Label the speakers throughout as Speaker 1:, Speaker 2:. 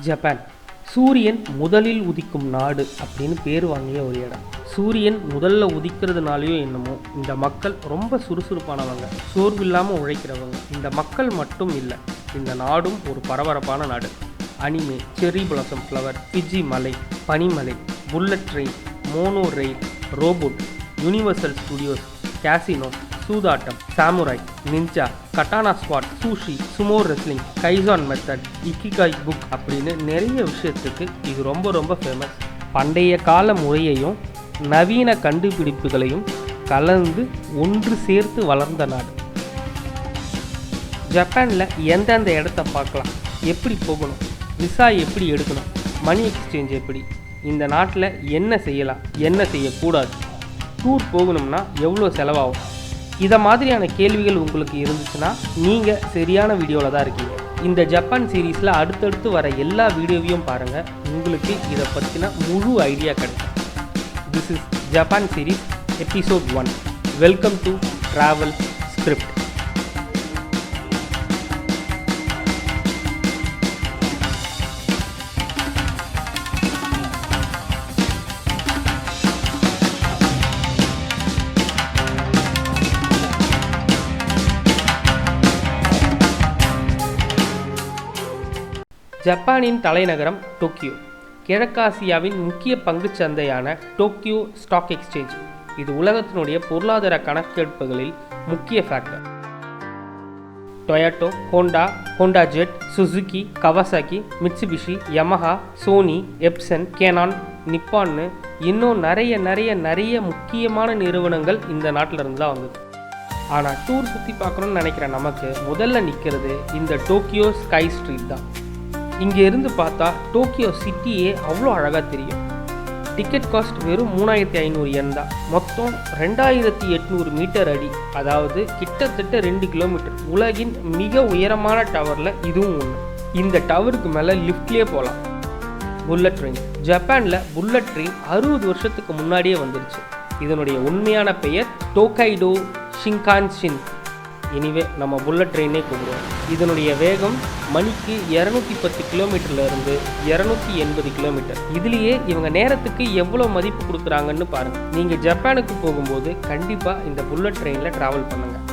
Speaker 1: Japan. சூரியன் முதலில் உதிக்கும் நாடு அப்படின்னு பேர் வாங்கிய ஒரு இடம். சூரியன் முதல்ல உதிக்கிறதுனாலையோ என்னமோ இந்த மக்கள் ரொம்ப சுறுசுறுப்பானவங்க சோர்வு இல்லாமல் உழைக்கிறவங்க. இந்த மக்கள் மட்டும் இல்லை இந்த நாடும் ஒரு பரபரப்பான நாடு. Anime cherry blossom flower Fuji மலை பனிமலை bullet train monorail robot Universal Studios casino சூதாட்டம் samurai ninja katana squad sushi sumo wrestling kaizen method ikigai book அப்படின்னு நிறைய விஷயத்துக்கு இது ரொம்ப ரொம்ப ஃபேமஸ் பண்டைய கால முறையையும் நவீன கண்டுபிடிப்புகளையும் கலந்து ஒன்று சேர்த்து வளர்ந்த நாடு. ஜப்பானில் எந்தெந்த இடத்த பார்க்கலாம்? எப்படி போகணும்? விசா எப்படி எடுக்கணும்? மணி எக்ஸ்சேஞ்ச் எப்படி? இந்த நாட்டில் என்ன செய்யலாம்? என்ன செய்யக்கூடாது? டூர் போகணும்னா எவ்வளோ செலவாகும்? இதை மாதிரியான கேள்விகள் உங்களுக்கு இருந்துச்சுன்னா நீங்கள் சரியான வீடியோவில் தான் இருக்கீங்க. இந்த ஜப்பான் சீரீஸில் அடுத்தடுத்து வர எல்லா வீடியோவையும் பாருங்கள் உங்களுக்கு இதை பற்றின முழு ஐடியா கிடைக்கும். This is Japan series episode one welcome to travel script ஜப்பானின் தலைநகரம் டோக்கியோ. கிழக்காசியாவின் முக்கிய பங்குச் சந்தையான டோக்கியோ ஸ்டாக் எக்ஸ்சேஞ்ச். இது உலகத்தினுடைய பொருளாதார கணக்கெடுப்புகளில் முக்கிய factor Toyota Honda Honda jet Suzuki Kawasaki Mitsubishi Yamaha Sony Epson Canon நிப்பான்னு இன்னும் நிறைய நிறைய நிறைய முக்கியமான நிறுவனங்கள் இந்த நாட்டில் இருந்து தான் வந்தது. ஆனால் டூர் சுற்றி பார்க்கணும்னு நினைக்கிற நமக்கு முதல்ல நிற்கிறது இந்த டோக்கியோ ஸ்கை ஸ்ட்ரீட் தான். இங்கே இருந்து பார்த்தா டோக்கியோ சிட்டியே அவ்வளோ அழகாக தெரியும். டிக்கெட் காஸ்ட் வெறும் மூணாயிரத்தி ஐநூறு எண் தான். மொத்தம் ரெண்டாயிரத்தி எட்நூறு மீட்டர் அடி. அதாவது கிட்டத்தட்ட ரெண்டு கிலோமீட்டர். உலகின் மிக உயரமான டவரில் இதுவும் ஒன்று இந்த டவருக்கு மேலே லிஃப்ட்லேயே போகலாம் புல்லட் ட்ரெயின். ஜப்பானில் புல்லட் ட்ரெயின் அறுபது வருஷத்துக்கு முன்னாடியே வந்துருச்சு. இதனுடைய உண்மையான பெயர் டோக்கைடோ ஷிங்கான்ஷின் எனிவே நம்ம புல்லட் ட்ரெயினே கூப்பிடுவோம். இதனுடைய வேகம் மணிக்கு இரநூத்தி பத்து கிலோமீட்டர்ல இருந்து இரநூத்தி எண்பது கிலோமீட்டர் இதுலேயே இவங்க நேரத்துக்கு எவ்வளோ மதிப்பு கொடுக்குறாங்கன்னு பாருங்க. நீங்கள் ஜப்பானுக்கு போகும்போது கண்டிப்பாக இந்த புல்லட் ட்ரெயினில் ட்ராவல் பண்ணுங்க.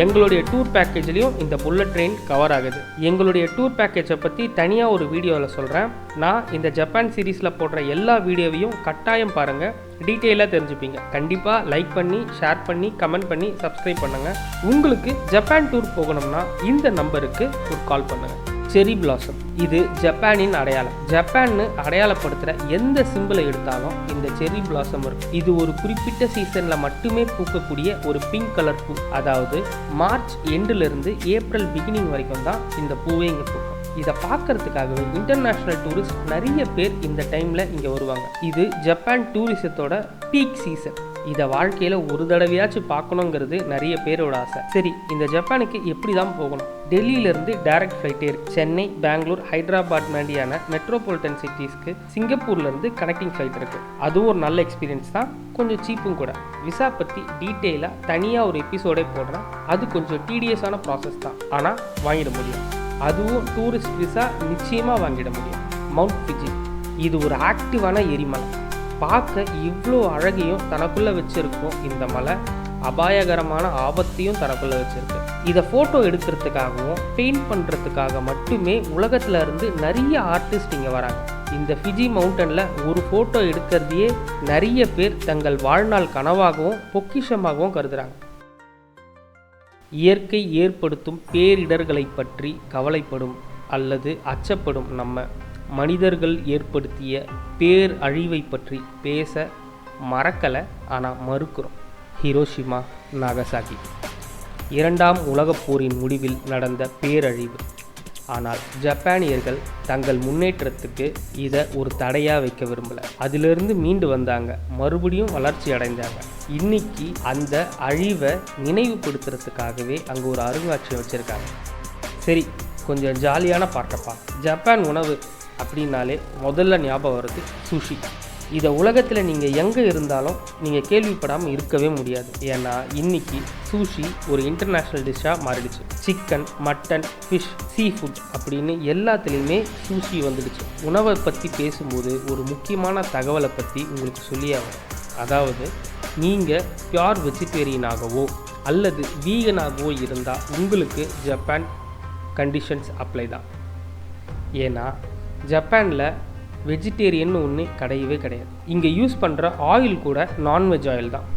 Speaker 1: எங்களுடைய டூர் பேக்கேஜ்லேயும் இந்த புல்லட் ட்ரெயின் கவர் ஆகுது. எங்களுடைய டூர் பேக்கேஜை பற்றி தனியாக ஒரு வீடியோவில் சொல்கிறேன் நான் இந்த ஜப்பான் சீரீஸில் போடுற எல்லா வீடியோவையும் கட்டாயம் பாருங்கள் டீட்டெயிலாக தெரிஞ்சுப்பீங்க. கண்டிப்பாக லைக் பண்ணி ஷேர் பண்ணி கமெண்ட் பண்ணி சப்ஸ்கிரைப் பண்ணுங்கள் உங்களுக்கு ஜப்பான் டூர் போகணும்னா இந்த நம்பருக்கு ஒரு கால் பண்ணுங்கள் செரி பிளாசம். இது ஜப்பானின் அடையாளம். ஜப்பான்னு அடையாளப்படுத்துகிற எந்த சிம்பிளை எடுத்தாலும் இந்த செரி பிளாசம் இருக்கும் இது ஒரு குறிப்பிட்ட சீசனில் மட்டுமே பூக்கக்கூடிய ஒரு பிங்க் கலர் பூ. அதாவது மார்ச் எண்டிலிருந்து ஏப்ரல் பிகினிங் வரைக்கும் தான் இந்த பூவே இங்கே பூக்கும். இதை பார்க்கறதுக்காகவே இன்டர்நேஷ்னல் டூரிஸ்ட் நிறைய பேர் இந்த டைமில் இங்கே வருவாங்க. இது ஜப்பான் டூரிசத்தோட பீக் சீசன் இதை வாழ்க்கையில் ஒரு தடவையாச்சும் பார்க்கணுங்கிறது நிறைய பேரோட ஆசை. சரி இந்த ஜப்பானுக்கு எப்படி தான் போகணும்? டெல்லியிலேருந்து டைரக்ட் ஃப்ளைட்டே இருக்கு சென்னை பெங்களூர் ஹைதராபாத் மாதிரியான மெட்ரோபாலிட்டன் சிட்டிஸ்க்கு சிங்கப்பூர்லேருந்து கனெக்டிங் ஃப்ளைட் இருக்குது அதுவும் ஒரு நல்ல எக்ஸ்பீரியன்ஸ் தான். கொஞ்சம் சீப்பும் கூட. விசா பற்றி டீட்டெயிலாக தனியாக ஒரு எபிசோடே போடுறேன். அது கொஞ்சம் டீடியஸான ப்ராசஸ் தான். ஆனால் வாங்கிட முடியும். அதுவும் டூரிஸ்ட் விசா நிச்சயமாக வாங்கிட முடியும். மவுண்ட் பிஜி இது ஒரு ஆக்டிவான எரிமலை. பார்க்க இவ்வளோ அழகையும் தனக்குள்ளே வச்சுருக்கும் இந்த மலை அபாயகரமான ஆபத்தையும் தனக்குள்ளே வச்சிருக்கு. இதை ஃபோட்டோ எடுக்கிறதுக்காகவும் பெயிண்ட் பண்ணுறதுக்காக மட்டுமே உலகத்துல இருந்து நிறைய ஆர்டிஸ்ட் இங்கே வராங்க. இந்த ஃபிஜி மவுண்டனில் ஒரு ஃபோட்டோ எடுக்கிறதையே நிறைய பேர் தங்கள் வாழ்நாள் கனவாகவும் பொக்கிஷமாகவும் கருதுகிறாங்க இயற்கை ஏற்படுத்தும் பேரிடர்களை பற்றி கவலைப்படும் அல்லது அச்சப்படும் நம்ம மனிதர்கள் ஏற்படுத்திய பேர் அழிவை பற்றி பேச மறக்கலை ஆனால் மறுக்கிறோம். Hiroshima Nagasaki. இரண்டாம் உலகப் போரின் முடிவில் நடந்த பேரழிவு. ஆனால் ஜப்பானியர்கள் தங்கள் முன்னேற்றத்துக்கு இதை ஒரு தடையாக வைக்க விரும்பலை. அதிலிருந்து மீண்டு வந்தாங்க மறுபடியும் வளர்ச்சி அடைந்தாங்க இன்னைக்கு அந்த அழிவை நினைவுபடுத்துறதுக்காகவே அங்கே ஒரு அருங்காட்சியம் வச்சுருக்காங்க. சரி கொஞ்சம் ஜாலியான பாட்டப்பா. ஜப்பான் உணவு அப்படின்னாலே முதல்ல ஞாபகம் வருது சுஷி இதை உலகத்தில் நீங்கள் எங்கே இருந்தாலும் நீங்கள் கேள்விப்படாமல் இருக்கவே முடியாது. ஏன்னா இன்னைக்கு சூஷி ஒரு இன்டர்நேஷ்னல் டிஷ்ஷாக மாறிடுச்சு. Chicken mutton fish sea food அப்படின்னு எல்லாத்துலேயுமே சூஷி வந்துடுச்சு. உணவை பற்றி பேசும்போது ஒரு முக்கியமான தகவலை பற்றி உங்களுக்கு சொல்லியாகும் அதாவது நீங்கள் பியோர் வெஜிடேரியனாகவோ அல்லது வீகனாகவோ இருந்தால் உங்களுக்கு ஜப்பான் கண்டிஷன்ஸ் அப்ளை தான். ஏன்னா ஜப்பானில் வெஜிடேரியன் ஒன்று கிடையவே கிடையாது. இங்கே யூஸ் பண்ணுற ஆயில் கூட நான்வெஜ் ஆயில் தான்.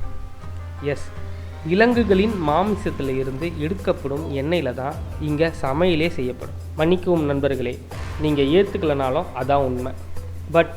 Speaker 1: எஸ் விலங்குகளின் மாமிசத்தில் இருந்து எடுக்கப்படும் எண்ணெயில் தான் இங்கே சமையலே செய்யப்படும். மன்னிக்கவும் நண்பர்களே நீங்கள் ஏற்றுக்கலனாலும் அதான் உண்மை. பட்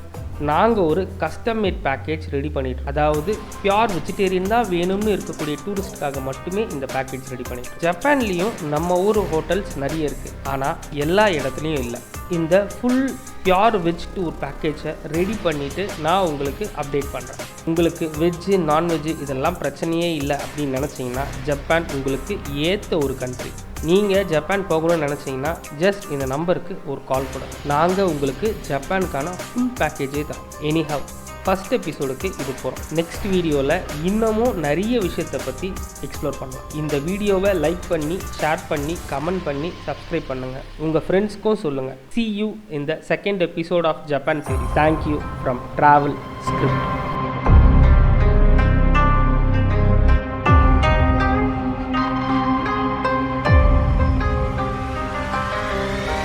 Speaker 1: நாங்கள் ஒரு கஸ்டம் மேட் பேக்கேஜ் ரெடி பண்ணிட்டோம் அதாவது பியோர் வெஜிடேரியன் தான் வேணும்னு இருக்கக்கூடிய டூரிஸ்ட்காக மட்டுமே இந்த பேக்கேஜ் ரெடி பண்ணிட்டோம் ஜப்பான்லேயும் நம்ம ஊர் ஹோட்டல்ஸ் நிறைய இருக்குது ஆனால் எல்லா இடத்துலையும் இல்லை. இந்த ஃபுல் பியோர் வெஜ் டூர் பேக்கேஜை ரெடி பண்ணிவிட்டு நான் உங்களுக்கு அப்டேட் பண்ணுறேன் உங்களுக்கு வெஜ்ஜு நான்வெஜ்ஜு இதெல்லாம் பிரச்சனையே இல்லை அப்படின்னு நினச்சிங்கன்னா ஜப்பான் உங்களுக்கு ஏற்ற ஒரு கண்ட்ரி நீங்கள் ஜப்பான் போகணும்னு நினச்சிங்கன்னா ஜஸ்ட் இந்த நம்பருக்கு ஒரு கால் கூட நாங்கள் உங்களுக்கு ஜப்பானுக்கான ஃபுல் பேக்கேஜே தான் எனிஹவ் ஃபஸ்ட் எபிசோடுக்கு இது போகிறோம் நெக்ஸ்ட் வீடியோவில் இன்னமும் நிறைய விஷயத்தை பற்றி எக்ஸ்ப்ளோர் பண்ணலாம் இந்த வீடியோவை லைக் பண்ணி ஷேர் பண்ணி கமெண்ட் பண்ணி சப்ஸ்கிரைப் பண்ணுங்கள் உங்கள் ஃப்ரெண்ட்ஸ்க்கும் சொல்லுங்கள் சி யூ இந்த second episode of Japan series thank you from travel script